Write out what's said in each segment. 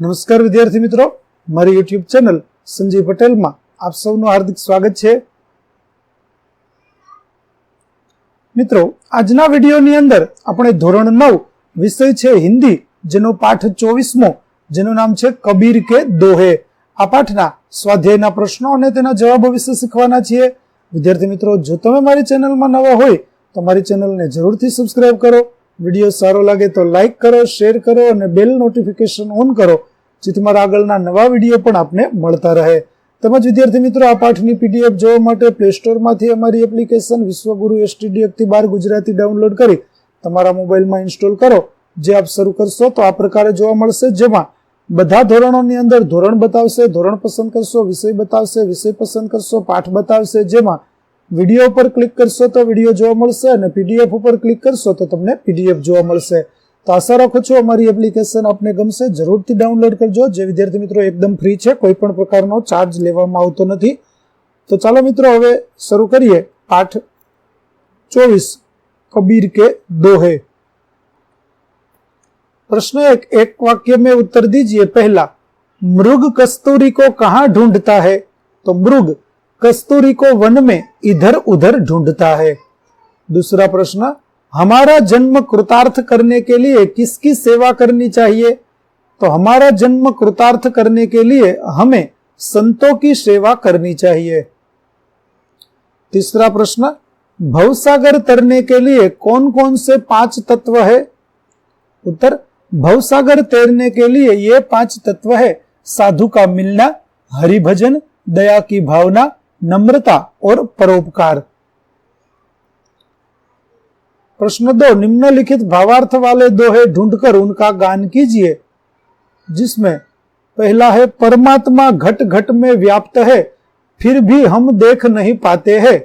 નમસ્કાર વિદ્યાર્થી મિત્રો. મારી યુટ્યુબ ચેનલ સંજય પટેલમાં આપ સૌનું હાર્દિક સ્વાગત છે. મિત્રો, આજના વિડીયોની અંદર આપણે ધોરણ નવ વિષય છે હિન્દી, જેનો પાઠ ચોવીસમો, જેનું નામ છે કબીર કે દોહે. આ પાઠના સ્વાધ્યાયના પ્રશ્નો અને તેના જવાબો વિશે શીખવાના છીએ. વિદ્યાર્થી મિત્રો, જો તમે મારી ચેનલમાં નવા હોય, તો મારી ચેનલને જરૂરથી સબસ્ક્રાઇબ કરો. વીડિયો સારો લાગે તો લાઈક કરો શેર કરો અને બેલ નોટિફિકેશન ઓન કરો. જેથી મારા આગળના નવા વીડિયો પણ આપને મળતા રહે. તેમજ વિદ્યાર્થી મિત્રો, આ પાઠની પીડીએફ જોવા માટે પ્લે સ્ટોરમાંથી અમારી એપ્લિકેશન વિશ્વગુરુ એસટીડીએફથી બહાર ગુજરાતી ડાઉનલોડ કરી તમારા મોબાઈલમાં ઇન્સ્ટોલ કરો. જે આપ શરૂ કરશો તો આ પ્રકારે જોવા મળશે. જેમાં બધા ધોરણોની અંદર ધોરણ બતાવશે, ધોરણ પસંદ કરશો, વિષય બતાવશે, વિષય પસંદ કરશો, પાઠ બતાવશે. જેમાં વીડિયો પર ક્લિક કરશો તો વીડિયો જોવા મળશે અને પીડીએફ ઉપર ક્લિક કરશો તો તમને પીડીએફ જોવા મળશે. તો આશા રાખું છું અમારી એપ્લિકેશન આપને ગમશે જરૂરથી ડાઉનલોડ કરજો જે વિદ્યાર્થી મિત્રો એકદમ ફ્રી છે કોઈ પણ પ્રકારનો ચાર્જ લેવામાં આવતો નથી તો ચાલો મિત્રો હવે શરૂ કરીએ પાઠ ચોવીસ કબીર કે દોહે प्रश्न एक एक वाक्य में उत्तर दीजिए पहला मृग कस्तूरी को कहा ढूंढता है तो मृग कस्तूरी को वन में इधर उधर ढूंढता है दूसरा प्रश्न हमारा जन्म कृतार्थ करने के लिए किसकी सेवा करनी चाहिए? तो हमारा जन्म कृतार्थ करने के लिए हमें संतों की सेवा करनी चाहिए। तीसरा प्रश्न, भवसागर तरने के लिए कौन कौन से पाँच तत्व है? उत्तर, भवसागर तैरने के लिए ये पाँच तत्व है। साधु का मिलना, हरिभजन, दया की भावना, नम्रता और परोपकार। प्रश्न दो, निम्नलिखित भावार्थ वाले दोहे ढूंढकर उनका गान कीजिए, जिसमें पहला है, परमात्मा घट घट में व्याप्त है, फिर भी हम देख नहीं पाते हैं।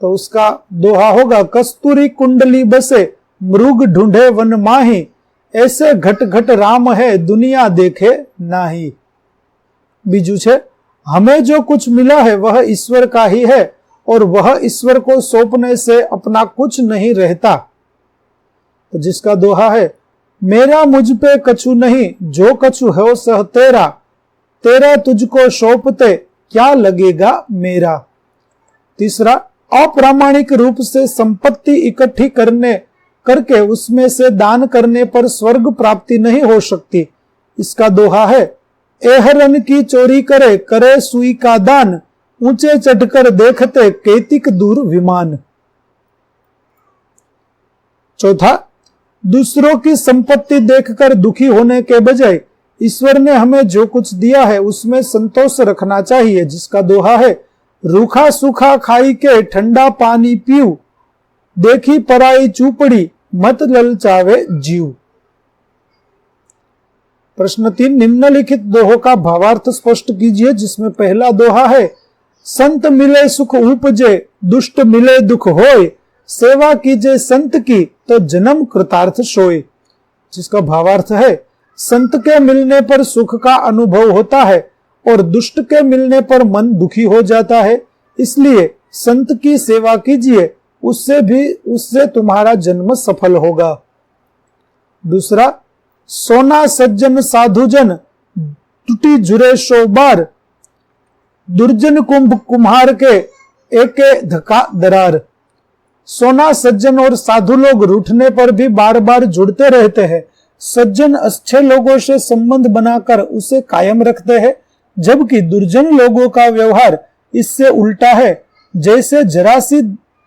तो उसका दोहा होगा, कस्तूरी कुंडली बसे, मृग ढूंढे वन माही, ऐसे घट घट राम है, दुनिया देखे नाही। बीजू छे, हमें जो कुछ मिला है, वह ईश्वर का ही है और वह ईश्वर को सौंपने से अपना कुछ नहीं रहता। तो जिसका दोहा है, मेरा मुझ पे कछु नहीं, जो कछु है सह तेरा। तेरा तुझको सौंपते क्या लगेगा मेरा? तीसरा, अप्रामाणिक रूप से संपत्ति इकट्ठी करने, करके उसमें से दान करने पर स्वर्ग प्राप्ति नहीं हो सकती। इसका दोहा है, एहरन की चोरी करे करे सुई का दान। ऊँचे चढ़कर देखते कैतिक दूर विमान। चौथा, दूसरों की संपत्ति देखकर दुखी होने के बजाय ईश्वर ने हमें जो कुछ दिया है उसमें संतोष रखना चाहिए, जिसका दोहा है, रूखा सूखा खाई के ठंडा पानी पीऊ, देखी पराई चूपड़ी, मत ललचावे जीव। प्रश्न तीन, निम्नलिखित दोहों का भावार्थ स्पष्ट कीजिए, जिसमें पहला दोहा है संत मिले सुख उपजे, दुष्ट मिले दुख होय। सेवा कीजिए संत की तो जन्म कृतार्थ सोए जिसका भावार्थ है, संत के मिलने पर सुख का अनुभव होता है, और दुष्ट के मिलने पर मन दुखी हो जाता है। इसलिए संत की सेवा कीजिए, उससे भी, उससे तुम्हारा जन्म सफल होगा। दूसरा, सोना सज्जन साधुजन टूटी जुरे शो बार दुर्जन कुंभ कुम्हार के एक धक्का दरार। सोना सज्जन और साधु लोग रूठने पर भी बार बार जुड़ते रहते हैं। सज्जन अच्छे लोगों से संबंध बनाकर उसे कायम रखते हैं, जबकि दुर्जन लोगों का व्यवहार इससे उल्टा है। जैसे जरासी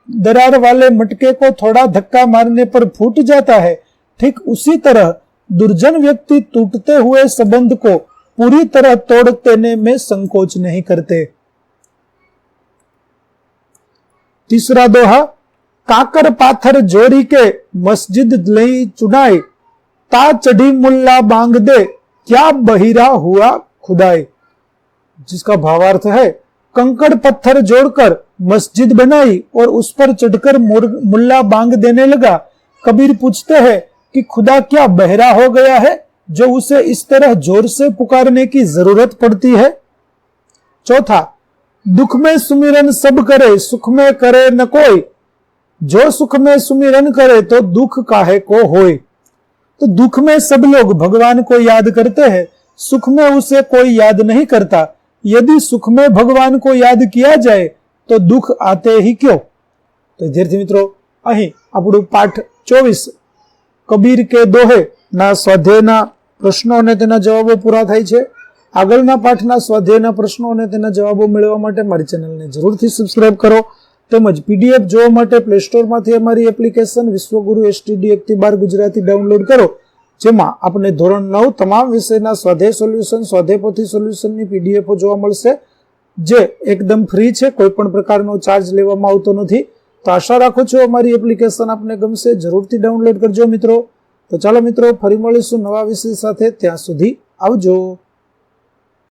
दरार वाले मटके को थोड़ा धक्का मारने पर फूट जाता है, ठीक उसी तरह दुर्जन व्यक्ति टूटते हुए संबंध को पूरी तरह तोड़ देने में संकोच नहीं करते। तीसरा दोहा, काकर पाथर जोड़ी के मस्जिद लई चुनाई ता चढ़ी मुल्ला बांग दे, क्या बहिरा हुआ खुदाई जिसका भावार्थ है, कंकड़ पत्थर जोड़कर मस्जिद बनाई और उस पर चढ़कर मुल्ला बांग देने लगा। कबीर पूछते हैं कि खुदा क्या बहरा हो गया है? जो उसे इस तरह जोर से पुकारने की जरूरत पड़ती है चौथा दुख में सुमिरन सब करे सुख में करे न कोई जो सुख में सुमिरन करे तो दुख काहे को होए तो दुख में सब लोग भगवान को याद करते हैं सुख में उसे कोई याद नहीं करता यदि सुख में भगवान को याद किया जाए તો દુઃખ આતે હી ક્યો તો વિદ્યાર્થી મિત્રો અહીં આપણું પાઠ ચોવીસ કબીર કે દોહે ના સ્વાધ્યાયના પ્રશ્નો અને તેના જવાબો પૂરા થાય છે. આગળના પાઠના સ્વાધ્યાયના પ્રશ્નો અને તેના જવાબો મેળવવા માટે મારી ચેનલને જરૂરથી સબસ્ક્રાઇબ કરો. તેમજ પીડીએફ જોવા માટે પ્લે સ્ટોરમાંથી અમારી એપ્લિકેશન વિશ્વગુરુ એસટીડી એકથી બાર ગુજરાતી ડાઉનલોડ કરો. જેમાં આપણે ધોરણ નવ તમામ વિષયના સ્વાધ્યાય સોલ્યુશન સ્વાધ્યાયપોથી સોલ્યુશનની પીડીએફો જોવા મળશે. જે એકદમ ફ્રી છે કોઈ પણ પ્રકારનો ચાર્જ લેવામાં આવતો નથી. તો આશા રાખું છું અમારી એપ્લિકેશન આપને ગમશે. જરૂરથી ડાઉનલોડ કરજો મિત્રો. તો ચાલો મિત્રો ફરી મળીશું નવા વિષય સાથે. ત્યાં સુધી આવજો.